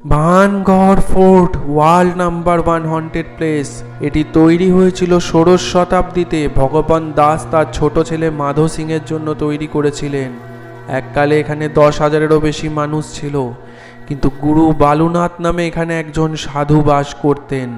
Bhangarh fort world number one haunted place. এটি তৈরি হয়েছিল ষোড়শ শতাব্দীতে। ভগবান দাস তার ছোট ছেলে মাধো সিংয়ের জন্য তৈরি করেছিলেন। এককালে এখানে দশ হাজারেরও বেশি মানুষ ছিল। কিন্তু গুরু বালুনাথ নামে এখানে একজন সাধু বাস করতেন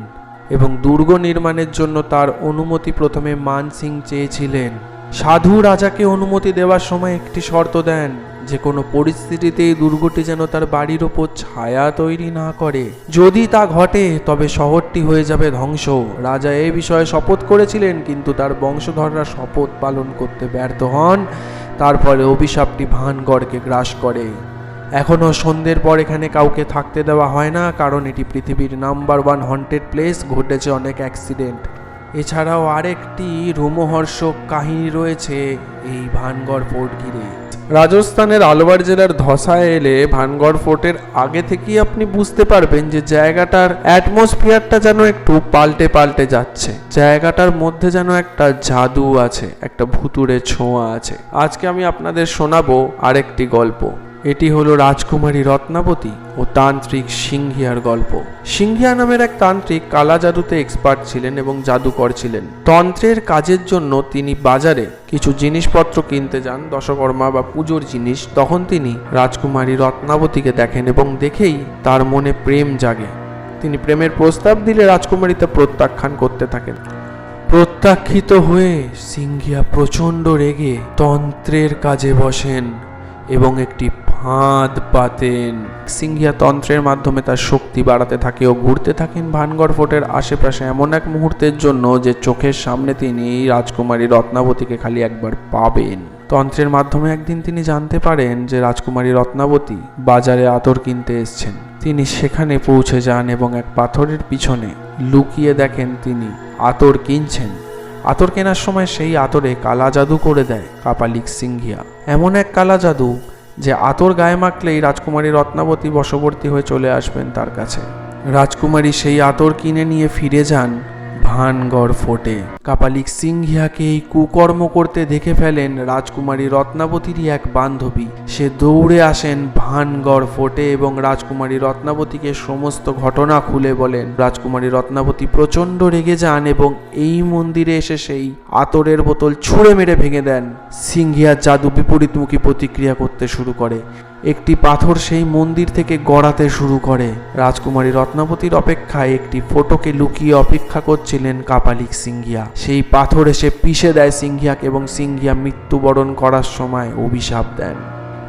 এবং দুর্গ নির্মাণের জন্য তার অনুমতি প্রথমে মান সিং চেয়েছিলেন। সাধু রাজাকে অনুমতি দেওয়ার সময় একটি শর্ত দেন, যে কোনো পরিস্থিতিতেই দুর্গটি যেন তার বাড়ির ওপর ছায়া তৈরি না করে। যদি তা ঘটে, তবে শহরটি হয়ে যাবে ধ্বংস। রাজা এ বিষয়ে শপথ করেছিলেন, কিন্তু তার বংশধররা শপথ পালন করতে ব্যর্থ হন। তারপরে অভিশাপটি ভানগড়কে গ্রাস করে। এখনও সন্ধ্যের পর এখানে কাউকে থাকতে দেওয়া হয় না, কারণ এটি পৃথিবীর নাম্বার ওয়ান হন্টেড প্লেস। ঘটেছে অনেক অ্যাক্সিডেন্ট। এছাড়াও আরেকটি রোমহর্ষক কাহিনী রয়েছে এই ভানগড় ফোর্ট ঘিরে। রাজস্থানের আলওয়ার জেলার ধসায় এলে ভানগড় ফোর্টের আগে থেকেই আপনি বুঝতে পারবেন যে জায়গাটার অ্যাটমসফিয়ারটা যেন একটু পাল্টে পাল্টে যাচ্ছে। জায়গাটার মধ্যে যেন একটা জাদু আছে, একটা ভুতুড়ে ছোঁয়া আছে। আজকে আমি আপনাদের শোনাবো আরেকটি গল্প। এটি হলো রাজকুমারী রত্নাবতী ও তান্ত্রিক সিংহিয়ার গল্প। সিংহিয়া নামের এক তান্ত্রিক কালা জাদুতে এক্সপার্ট ছিলেন এবং জাদুকর ছিলেন। তন্ত্রের কাজের জন্য তিনি বাজারে কিছু জিনিসপত্র কিনতে যান, দশকর্মা বা পুজোর জিনিস। তখন তিনি রাজকুমারী রত্নাবতীকে দেখেন এবং দেখেই তার মনে প্রেম জাগে। তিনি প্রেমের প্রস্তাব দিলে রাজকুমারী তা প্রত্যাখ্যান করতে থাকেন। প্রত্যাখ্যিত হয়ে সিংহিয়া প্রচণ্ড রেগে তন্ত্রের কাজে বসেন এবং একটি ফাঁদ পাতেন সিংহিয়া তন্ত্রের মাধ্যমে তার শক্তি বাড়াতে থাকে ও ঘুরতে থাকেন ভানগড় ফোর্টের আশেপাশে। এমন এক মুহূর্তের জন্য যে চোখের সামনে তিনি রাজকুমারী রত্নাবতীকে খালি একবার পাবেন। তন্ত্রের মাধ্যমে একদিন তিনি জানতে পারেন যে রাজকুমারী রত্নাবতী বাজারে আতর কিনতে এসছেন। তিনি সেখানে পৌঁছে যান এবং এক পাথরের পিছনে লুকিয়ে দেখেন তিনি আতর কিনছেন। আতর কেনার সময় সেই আতরে কালা জাদু করে দেয় কাপালিক সিংহিয়া। এমন এক কালা জাদু যে আতর গায়ে মাখলেই রাজকুমারী রত্নাবতী বশবর্তী হয়ে চলে আসবেন তার কাছে। রাজকুমারী সেই আতর কিনে নিয়ে ফিরে যান ভানগড় ফোটে। কাপালিক সিংহিয়াকে এই কুকর্ম করতে দেখে ফেলেন রাজকুমারী রত্নাবতীরই এক বান্ধবী। সে দৌড়ে আসেন ভানগড় ফোটে এবং রাজকুমারী রত্নাবতীকে সমস্ত ঘটনা খুলে বলেন। রাজকুমারী রত্নাবতী প্রচণ্ড রেগে যান এবং এই মন্দিরে এসে সেই আতরের বোতল ছুঁড়ে মেরে ভেঙে দেন। সিংহিয়ার জাদু বিপরীতমুখী প্রতিক্রিয়া করতে শুরু করে। একটি পাথর সেই মন্দির থেকে গড়াতে শুরু করে। রাজকুমারী রত্নাবতীর অপেক্ষায় একটি ফটোকে লুকিয়ে অপেক্ষা করছিলেন কাপালিক সিংহিয়া। সেই পাথর এসে পিষে দেয় সিংহিয়াকে এবং সিংহিয়া মৃত্যুবরণ করার সময় অভিশাপ দেন।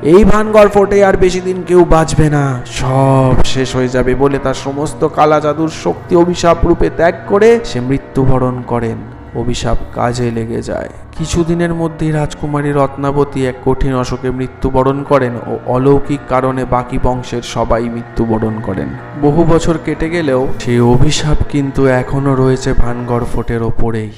এই ভানগড় ফোর্টে আর বেশি দিন কেউ বাঁচবে না। সব শেষ হয়ে যাবে বলে তার সমস্ত কালা জাদুর শক্তি অভিশাপ রূপে ত্যাগ করে সে মৃত্যুবরণ করেন। অভিশাপ কাজে লেগে যায়। কিছুদিনের মধ্যেই রাজকুমারী রত্নাবতী এক কঠিন অসুখে মৃত্যুবরণ করেন ও অলৌকিক কারণে বাকি বংশের সবাই মৃত্যুবরণ করেন। বহু বছর কেটে গেলেও সেই অভিশাপ কিন্তু এখনও রয়েছে ভানগড় ফোর্টের ওপরেই।